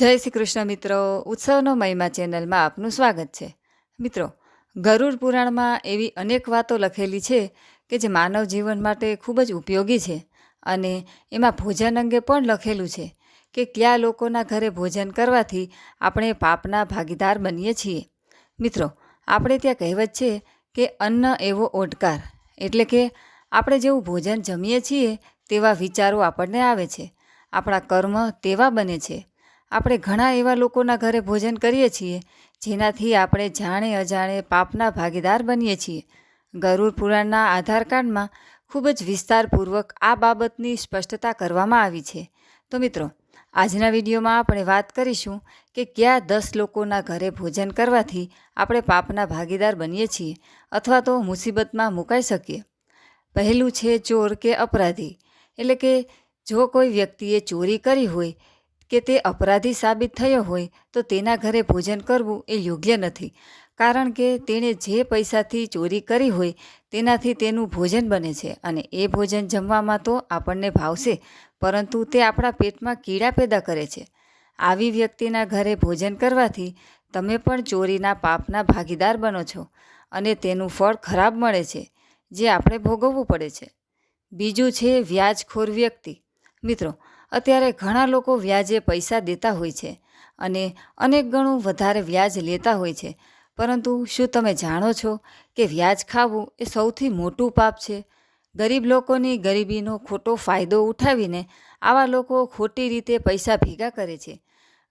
જય શ્રી કૃષ્ણ મિત્રો. ઉત્સવનો મહિમા ચેનલમાં આપનું સ્વાગત છે. મિત્રો, ગરુડ પુરાણમાં એવી અનેક વાતો લખેલી છે કે જે માનવ જીવન માટે ખૂબ જ ઉપયોગી છે અને એમાં ભોજન અંગે પણ લખેલું છે કે કયા લોકોના ઘરે ભોજન કરવાથી આપણે પાપના ભાગીદાર બનીએ છીએ. મિત્રો, આપણે ત્યાં કહેવત છે કે અન્ન એવો ઓડકાર એટલે કે આપણે જેવું ભોજન જમીએ છીએ તેવા વિચારો આપણને આવે છે. આપણા કર્મ તેવા બને છે. આપણે ઘણા એવા લોકોના ઘરે ભોજન કરીએ છીએ, જેનાથી આપણે જાણે અજાણે પાપના ભાગીદાર બનીએ છીએ. ગરુડ પુરાણના આધાર કાર્ડમાં ખૂબ જ વિસ્તારપૂર્વક આ બાબતની સ્પષ્ટતા કરવામાં આવી છે. તો મિત્રો, આજના વિડીયોમાં આપણે વાત કરીશું કે કયા દસ લોકોના ઘરે ભોજન કરવાથી આપણે પાપના ભાગીદાર બનીએ છીએ, અથવા તો મુસીબતમાં મુકાઈ શકીએ. પહેલું છે ચોર કે અપરાધી. એટલે કે જો કોઈ વ્યક્તિએ ચોરી કરી હોય કે તે અપરાધી સાબિત થયો હોય તો તેના ઘરે ભોજન કરવું એ યોગ્ય નથી. કારણ કે તેણે જે પૈસાથી ચોરી કરી હોય તેનાથી તેનું ભોજન બને છે અને એ ભોજન જમવામાં તો આપણને ભાવશે, પરંતુ તે આપણા પેટમાં કીડા પેદા કરે છે. આવી વ્યક્તિના ઘરે ભોજન કરવાથી તમે પણ ચોરીના પાપના ભાગીદાર બનો છો અને તેનું ફળ ખરાબ મળે છે, જે આપણે ભોગવવું પડે છે. બીજું છે વ્યાજખોર વ્યક્તિ. મિત્રો અત્યારે ઘણા લોકો વ્યાજે પૈસા દેતા હોય છે અને અનેક ગણું વધારે વ્યાજ લેતા હોય છે. પરંતુ શું તમે જાણો છો કે વ્યાજ ખાવું એ સૌથી મોટું પાપ છે? ગરીબ લોકોની ગરીબીનો ખોટો ફાયદો ઉઠાવીને આવા લોકો ખોટી રીતે પૈસા ભેગા કરે છે.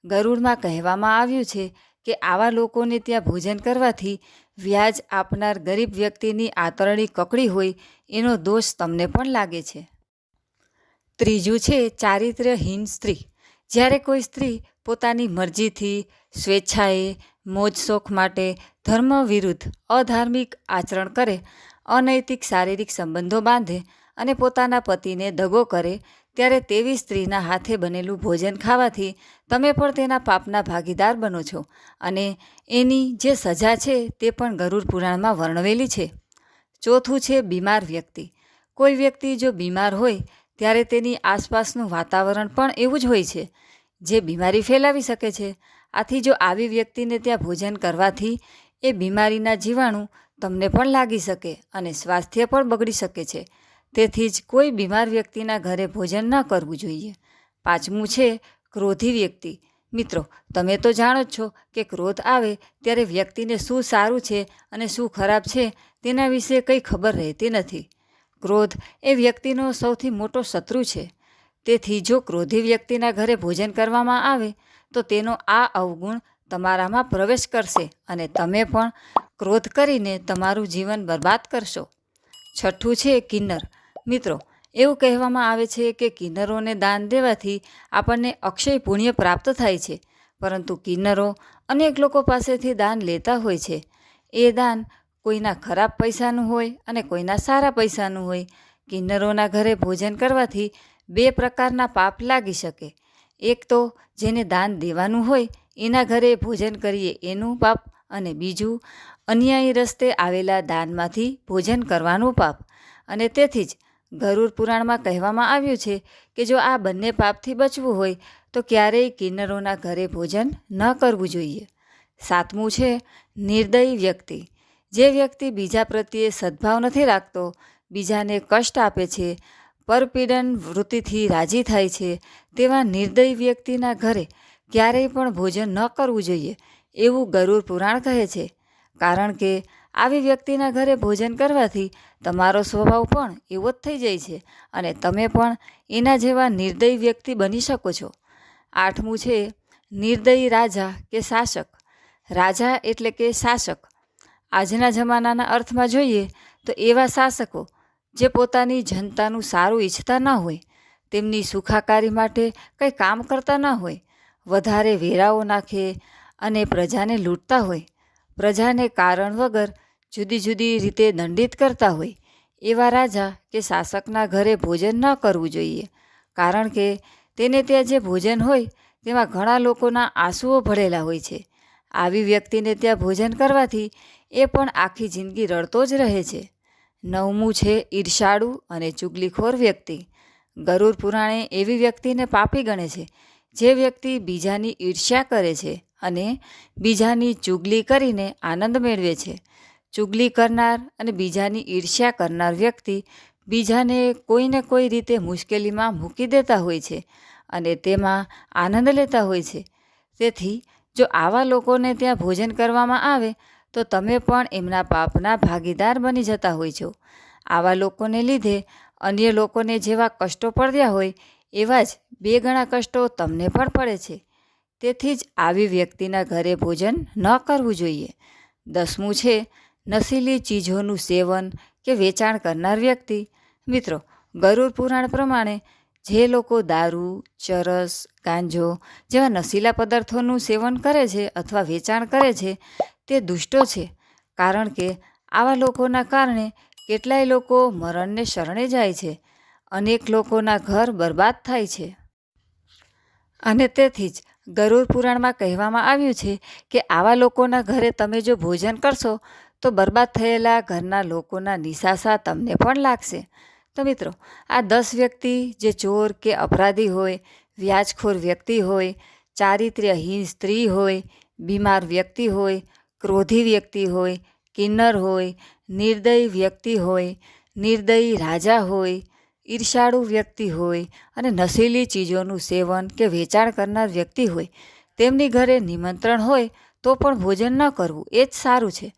ગરુડમાં કહેવામાં આવ્યું છે કે આવા લોકોને ત્યાં ભોજન કરવાથી વ્યાજ આપનાર ગરીબ વ્યક્તિની આતરણી કકડી હોય એનો દોષ તમને પણ લાગે છે. ત્રીજું છે ચારિત્ર્યહીન સ્ત્રી. જ્યારે કોઈ સ્ત્રી પોતાની મરજીથી સ્વેચ્છાએ મોજ શોખ માટે ધર્મ વિરુદ્ધ અધાર્મિક આચરણ કરે, અનૈતિક શારીરિક સંબંધો બાંધે અને પોતાના પતિને દગો કરે, ત્યારે તેવી સ્ત્રીના હાથે બનેલું ભોજન ખાવાથી તમે પણ તેના પાપના ભાગીદાર બનો છો અને એની જે સજા છે તે પણ ગરુડ પુરાણમાં વર્ણવેલી છે. ચોથું છે બીમાર વ્યક્તિ. કોઈ વ્યક્તિ જો બીમાર હોય ત્યારે તેની આસપાસનું વાતાવરણ પણ એવું જ હોય છે, જે બીમારી ફેલાવી શકે છે. આથી જો આવી વ્યક્તિને ત્યાં ભોજન કરવાથી એ બીમારીના જીવાણુ તમને પણ લાગી શકે અને સ્વાસ્થ્ય પણ બગડી શકે છે. તેથી જ કોઈ બીમાર વ્યક્તિના ઘરે ભોજન ન કરવું જોઈએ. પાંચમું છે, ક્રોધી વ્યક્તિ. મિત્રો, તમે તો જાણો જ છો કે ક્રોધ આવે ત્યારે વ્યક્તિને શું સારું છે અને શું ખરાબ છે તેના વિશે કંઈ ખબર રહેતી નથી. ક્રોધ એ વ્યક્તિનો સૌથી મોટો શત્રુ છે. તેથી જો ક્રોધી વ્યક્તિના ઘરે ભોજન કરવામાં આવે, તો તેનો આ અવગુણ તમારામાં પ્રવેશ કરશે અને તમે પણ ક્રોધ કરીને તમારું જીવન બરબાદ કરશો. છઠ્ઠું છે કિન્નર. મિત્રો, એવું કહેવામાં આવે છે કે કિન્નરોને દાન દેવાથી આપણને અક્ષય પુણ્ય પ્રાપ્ત થાય છે. પરંતુ કિન્નરો અનેક લોકો પાસેથી દાન લેતા હોય છે. એ દાન કોઈના ખરાબ પૈસાનું હોય અને કોઈના સારા પૈસાનું હોય, કિન્નરોના ઘરે ભોજન કરવાથી બે પ્રકારના પાપ લાગી શકે. એક તો જેને દાન દેવાનું હોય, એના ઘરે ભોજન કરીએ એનું પાપ અને બીજું અન્યાયી રસ્તે આવેલા દાનમાંથી ભોજન કરવાનું પાપ. અને તેથી જ ગરુડ પુરાણમાં કહેવામાં આવ્યું છે કે જો આ બંને પાપથી બચવું હોય, તો ક્યારેય કિન્નરોના ઘરે ભોજન ન કરવું જોઈએ. સાતમું છે નિર્દયી વ્યક્તિ. જે વ્યક્તિ બીજા પ્રત્યે સદભાવ નથી રાખતો, બીજાને કષ્ટ આપે છે, પરપીડન વૃત્તિથી રાજી થાય છે, તેવા નિર્દય વ્યક્તિના ઘરે ક્યારેય પણ ભોજન ન કરવું જોઈએ એવું ગરુડ પુરાણ કહે છે. કારણ કે આવી વ્યક્તિના ઘરે ભોજન કરવાથી તમારો સ્વભાવ પણ એવો જ થઈ જાય છે અને તમે પણ એના જેવા નિર્દય વ્યક્તિ બની શકો છો. આઠમું છે, નિર્દયી રાજા કે શાસક? રાજા એટલે કે શાસક. આજના જમાનાના અર્થમાં જોઈએ તો એવા શાસકો જે પોતાની જનતાનું સારું ઈચ્છતા ન હોય, તેમની સુખાકારી માટે કંઈ કામ કરતા ન હોય, વધારે વેરાઓ નાખે અને પ્રજાને લૂંટતા હોય, પ્રજાને કારણ વગર જુદી જુદી રીતે દંડિત કરતા હોય, એવા રાજા કે શાસકના ઘરે ભોજન ન કરવું જોઈએ, કારણ કે તેને ત્યાં જે ભોજન હોય તેમાં ઘણા લોકોના આંસુઓ ભળેલા હોય છે. આવી વ્યક્તિને ત્યાં ભોજન કરવાથી એ પણ આખી જિંદગી રડતો જ રહે છે. નવમું છે ઈર્ષાળુ અને ચુગલીખોર વ્યક્તિ. ગરુડ પુરાણે એવી વ્યક્તિને પાપી ગણે છે, જે વ્યક્તિ બીજાની ઈર્ષ્યા કરે છે અને બીજાની ચુગલી કરીને આનંદ મેળવે છે. ચુગલી કરનાર અને બીજાની ઈર્ષ્યા કરનાર વ્યક્તિ બીજાને કોઈને કોઈ રીતે મુશ્કેલીમાં મૂકી દેતા હોય છે અને તેમાં આનંદ લેતા હોય છે. તેથી જો આવા લોકોને ત્યાં ભોજન કરવામાં આવે, તો તમે પણ એમના પાપના ભાગીદાર બની જતા હોય છો. આવા લોકોને લીધે અન્ય લોકોને જેવા કષ્ટો પડ્યા હોય, એવા જ બે ગણા કષ્ટો તમને પણ પડે છે. તેથી જ આવી વ્યક્તિના ઘરે ભોજન ન કરવું જોઈએ. દસમું છે, નશીલી ચીજોનું સેવન કે વેચાણ કરનાર વ્યક્તિ. મિત્રો, ગરુડ પુરાણ પ્રમાણે જે લોકો દારૂ, ચરસ, ગાંજો જેવા નશીલા પદાર્થોનું સેવન કરે છે અથવા વેચાણ કરે છે, તે દુષ્ટો છે. કારણ કે આવા લોકોના કારણે કેટલાય લોકો મરણને શરણે જાય છે. અનેક લોકોના ઘર બરબાદ થાય છે. અને તેથી જ ગરુડ પુરાણમાં કહેવામાં આવ્યું છે કે આવા લોકોના ઘરે તમે જો ભોજન કરશો, તો બરબાદ થયેલા ઘરના લોકોના નિશાસા તમને પણ લાગશે. તો મિત્રો, આ દસ વ્યક્તિ જે ચોર કે અપરાધી હોય, વ્યાજખોર વ્યક્તિ હોય ચારિત્ર્યહીન સ્ત્રી હોય, બીમાર વ્યક્તિ હોય, ક્રોધી વ્યક્તિ હોય, કિન્નર હોય, નિર્દયી વ્યક્તિ હોય, નિર્દયી રાજા હોય ઈર્ષાળુ વ્યક્તિ હોય અને નશીલી ચીજોનું સેવન કે વેચાણ કરનાર વ્યક્તિ હોય, તેમની ઘરે નિમંત્રણ હોય તો પણ ભોજન ન કરવું, એ જ સારું છે.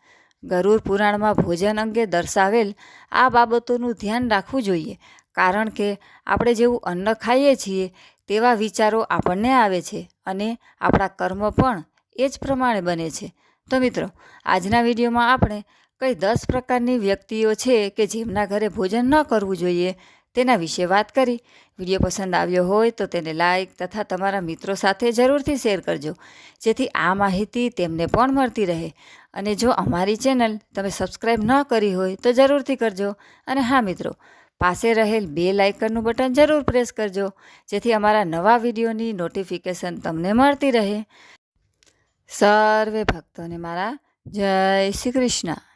ગરુડ પુરાણમાં ભોજન અંગે દર્શાવેલ આ બાબતોનું ધ્યાન રાખવું જોઈએ. કારણ કે આપણે જેવું અન્ન ખાઈએ છીએ, તેવા વિચારો આપણને આવે છે અને આપણા કર્મ પણ એ જ પ્રમાણે બને છે. તો મિત્રો, આજના વિડીયોમાં આપણે કઈ દસ પ્રકારની વ્યક્તિઓ છે કે જેમના ઘરે ભોજન ન કરવું જોઈએ તેના વિશે વાત કરી. વીડિયો પસંદ આવ્યો હોય તો તેને લાઈક તથા તમારા મિત્રો સાથે જરૂરથી શેર કરજો. જેથી આ માહિતી તેમને પણ મળતી રહે. અને જો અમારી ચેનલ તમે સબસ્ક્રાઈબ ન કરી હોય તો જરૂરથી કરજો. અને હા મિત્રો, પાસે રહેલ બે લાઇકનનું બટન જરૂર પ્રેસ કરજો. જેથી અમારા નવા વિડીયોની નોટિફિકેશન તમને મળતી રહે. સર્વે ભક્તોને મારા જય શ્રી કૃષ્ણ.